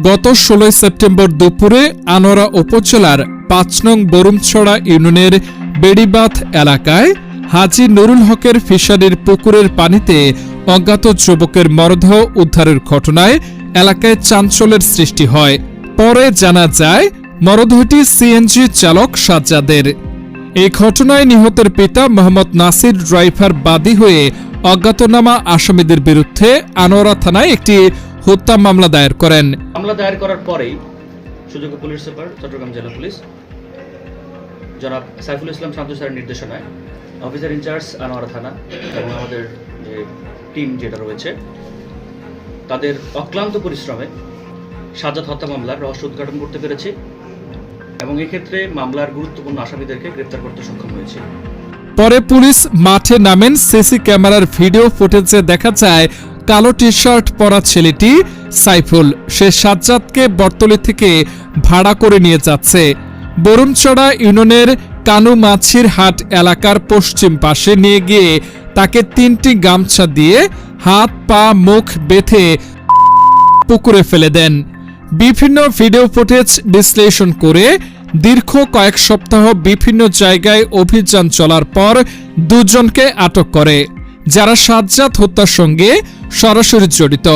গত ষোলোই সেপ্টেম্বর দুপুরে আনোয়ারা উপজেলার পাঁচ নং বরুমছড়া ইউনিয়নের বেড়িবাথ এলাকায় হাজি নুরুল হকের ফিশারির পুকুরের পানিতে অজ্ঞাত যুবকের মরদেহ উদ্ধারের ঘটনায় এলাকায় চাঞ্চল্যের সৃষ্টি হয়। পরে জানা যায়, মরদেহটি সিএনজি চালক সাজ্জাদের। এই ঘটনায় নিহতের পিতা মোহাম্মদ নাসির ড্রাইভার বাদী হয়ে অজ্ঞাতনামা আসামিদের বিরুদ্ধে আনোয়ারা থানায় একটি হত্যা মামলা দায়ের করেন। মামলা দায়ের করার পরেই সুযোগ্য পুলিশ সুপার চট্টগ্রাম জেলা পুলিশ জনাব সাইফুল ইসলাম শান্তু স্যারের নির্দেশনায় অফিসার ইনচার্জ আনোয়ারা থানা এবং আমাদের যে টিম যেটা রয়েছে তাদের অক্লান্ত পরিশ্রমে সাজাত হত্যা মামলার রহস্য উদ্ঘাটন করতে পেরেছি এবং এক্ষেত্রে মামলার গুরুত্বপূর্ণ আসামিদেরকে গ্রেপ্তার করতে সক্ষম হয়েছে। পরে পুলিশ মাঠে নামেন সিসি ক্যামেরার ভিডিও ফুটেজে দেখা যায় কালো টি শার্ট পরা ছেলেটি সাইফুল। সে সাজ্জাদকে বর্তলি থেকে ভাড়া করে নিয়ে যাচ্ছে। বরুণচড়া ইউনিয়নের কানুমাছির হাট এলাকার পশ্চিম পাশে নিয়ে গিয়ে তাকে তিনটি গামছা দিয়ে হাত, পা, মুখ বেঁধে পুকুরে ফেলে দেন। বিভিন্ন ভিডিও ফুটেজ বিশ্লেষণ করে দীর্ঘ কয়েক সপ্তাহ বিভিন্ন জায়গায় অভিযান চলার পর দুজনকে আটক করে। যারা সাজ্জাদ হত্যার সঙ্গে সরাসরি জড়িত।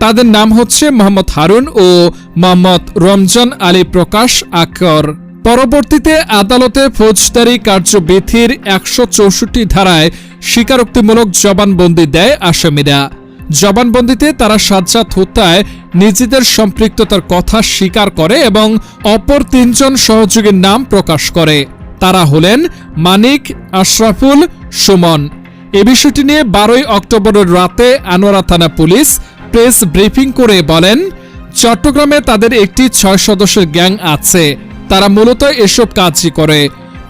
তাদের নাম হচ্ছে মোহাম্মদ হারুন ও মোহাম্মদ রমজান আলী প্রকাশ আকর। পরবর্তীতে আদালতে ফৌজদারি কার্যবিধির একশো চৌষট্টি ধারায় স্বীকারোক্তিমূলক জবানবন্দি দেয় আসামিরা। জবানবন্দিতে তারা সাজ্জাদ হত্যায় নিজেদের সম্পৃক্ততার কথা স্বীকার করে এবং অপর তিনজন সহযোগীর নাম প্রকাশ করে। তারা হলেন মানিক, আশরাফুল, সুমন। এ বিষয়টি নিয়ে বারোই অক্টোবরের রাতে আনোয়ারা থানা পুলিশ প্রেস ব্রিফিং করে বলেন, চট্টগ্রামে তাদের একটি ছয় সদস্যের গ্যাং আছে। তারা মূলত এসব কাজই করে।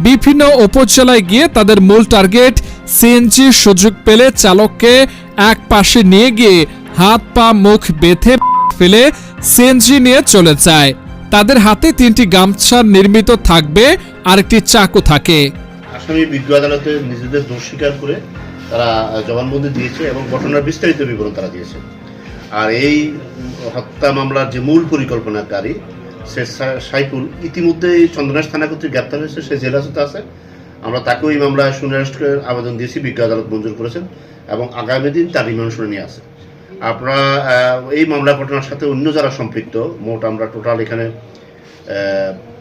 বিভিন্ন উপজেলায় গিয়ে তাদের মূল টার্গেট সিএনজি সুযোগ পেলে চালককে এক পাশে নিয়ে গিয়ে হাত, পা, মুখ বেঁধে ফেলে সিএনজি নিয়ে চলে যায়। তাদের হাতে তিনটি গামছা নির্মিত থাকবে আর একটি চাকু থাকে। আসামি বিজ্ঞ আদালতে নিজেদের দোষ স্বীকার করে তারা জবানবন্দি দিয়েছে এবং ঘটনার বিস্তারিত বিবরণ তারা দিয়েছে। আর এই হত্যা মামলার যে মূল পরিকল্পনাকারী, সে সাইফুল, ইতিমধ্যে এই চন্দ্রনাশ থানা কর্তৃক গ্রেপ্তার হয়েছে, সে জেলাসতে আছে। আমরা তাকেও এই মামলায় সুনিরাষ্ট্রের আবেদন দিয়েছি, বিজ্ঞ আদালত মঞ্জুর করেছেন এবং আগামী দিন তার রিমান্ড শুনে নিয়ে আছে। আপনারা এই মামলা ঘটনার সাথে অন্য যারা সম্পৃক্ত, মোট আমরা টোটাল এখানে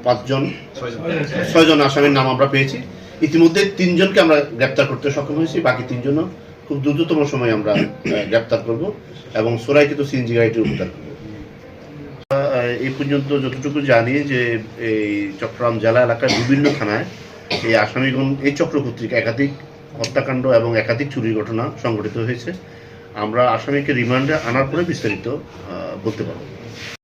পাঁচজন, ছয়জন আসামির নাম আমরা পেয়েছি। ইতিমধ্যে তিনজনকে আমরা গ্রেপ্তার করতে সক্ষম হয়েছি, বাকি তিনজনও খুব দ্রুততম সময়ে আমরা গ্রেপ্তার করব এবং সোরাইকৃত সিএনজি গাড়িটি উদ্ধার করব। এই পর্যন্ত যতটুকু জানি যে এই চট্টগ্রাম জেলা এলাকার বিভিন্ন থানায় এই আসামিগণ, এই চক্র কর্তৃক একাধিক হত্যাকাণ্ড এবং একাধিক চুরির ঘটনা সংঘটিত হয়েছে। আমরা আসামিকে রিমান্ডে আনার পরে বিস্তারিত বলতে পারব।